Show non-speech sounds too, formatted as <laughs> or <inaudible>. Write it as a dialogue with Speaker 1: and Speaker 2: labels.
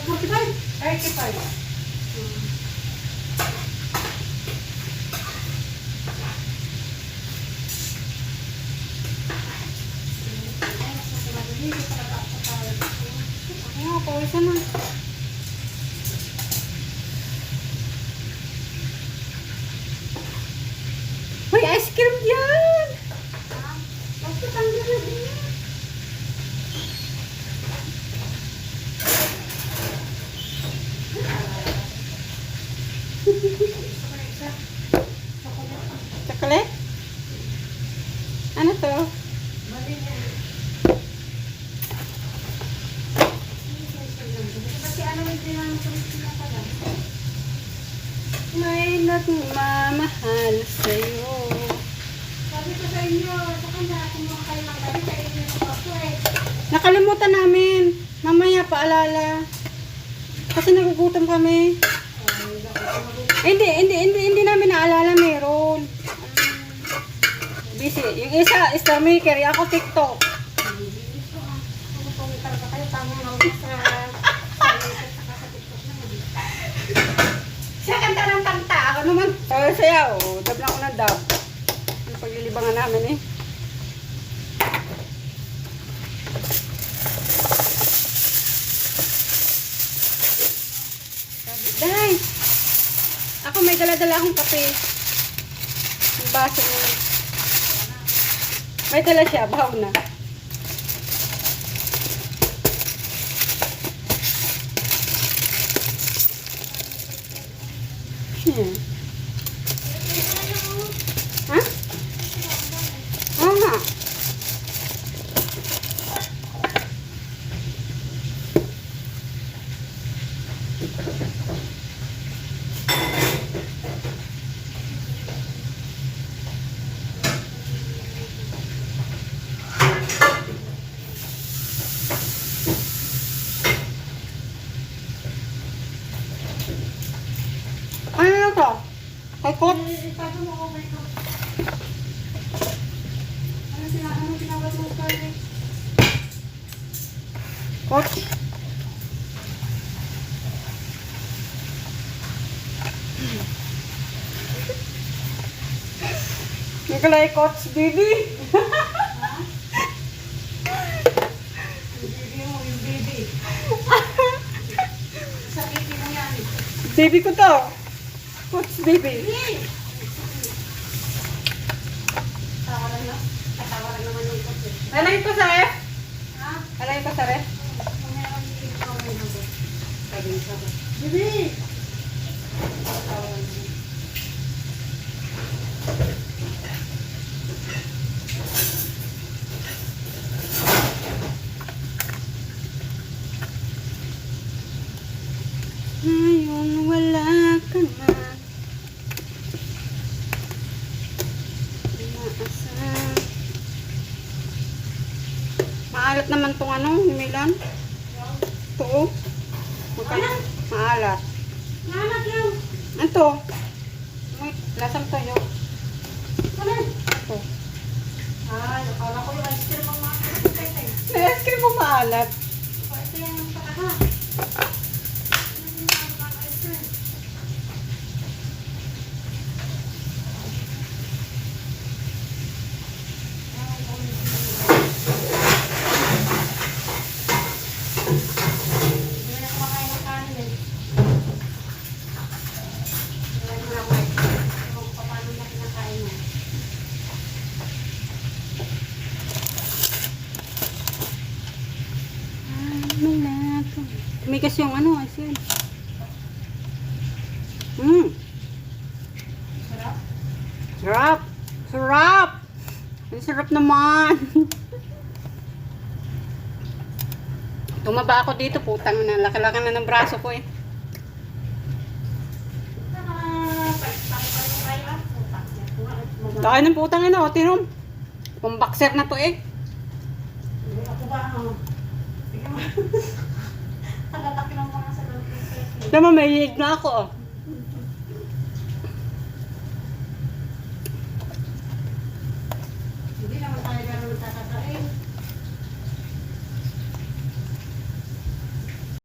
Speaker 1: 45.
Speaker 2: 35.
Speaker 1: Ano, pawisan na. Uy, ice cream yan!
Speaker 2: Basta tanggal na
Speaker 1: Chocolate? Ano to?
Speaker 2: Na. Na?
Speaker 1: May nagmamahal sa'yo.
Speaker 2: Sabi ko sa inyo, sa kanya, kumuha kayo ng gabi, sa inyo kaso eh.
Speaker 1: Nakalimutan namin. Mamaya paalala. Kasi nagugutom kami. Eh, hindi, hindi, hindi, hindi namin isa, star maker. Ako, TikTok. Siya kanta ng kanta. Ako naman, uh, sayaw. Dab na ako ng dab. Ang paglilibangan namin eh. Day! Ako may dala-dala akong kape. Yung baso mo. May dala siya, bahaw na. Hmm. Ha? Oo nga. Ano na to? Kay Kot?
Speaker 2: Eh, sabi mo, okay ka. Ano sila, ano tinawag mo sa eh?
Speaker 1: Kot? Nikolai Kots, baby.
Speaker 2: Yung baby mo, yung baby. Sa baby mo yan.
Speaker 1: baby ko to. Kots, baby. Alay ko sa ref.
Speaker 2: Ha?
Speaker 1: Alay ko sa ref.
Speaker 2: Mamaya kami ikaw may nabot. Sabi niya sabi. Baby! Tawaran naman.
Speaker 1: Ngayon wala ka na. Umaasa. Maalat naman tong ano, Milan. Ito oh. Magkano? Maalat.
Speaker 2: Nanak yan!
Speaker 1: Ito. Wait, lasang toyo. Ito.
Speaker 2: Ay, akala ko yung ice cream ang tayo.
Speaker 1: May ice cream mo maalat.
Speaker 2: Ito yung pataha. Ano yung mga ice cream? Hindi na kumakain ng kanin eh. Wala naman ako ice cream. Ewan ko pa paano na kinakain niya.
Speaker 1: Maalat. Tumigas yung ano, cream. Mmm.
Speaker 2: Sarap.
Speaker 1: Sarap! Sarap! Ang sarap naman! <laughs> Tumaba ako dito, putang na. Laki-laki na ng braso ko eh.
Speaker 2: Ah, ah.
Speaker 1: Laki ng putang ina, o tinom. Pambakser na to eh.
Speaker 2: Hindi ako ba
Speaker 1: Tama, may lead na ako oh.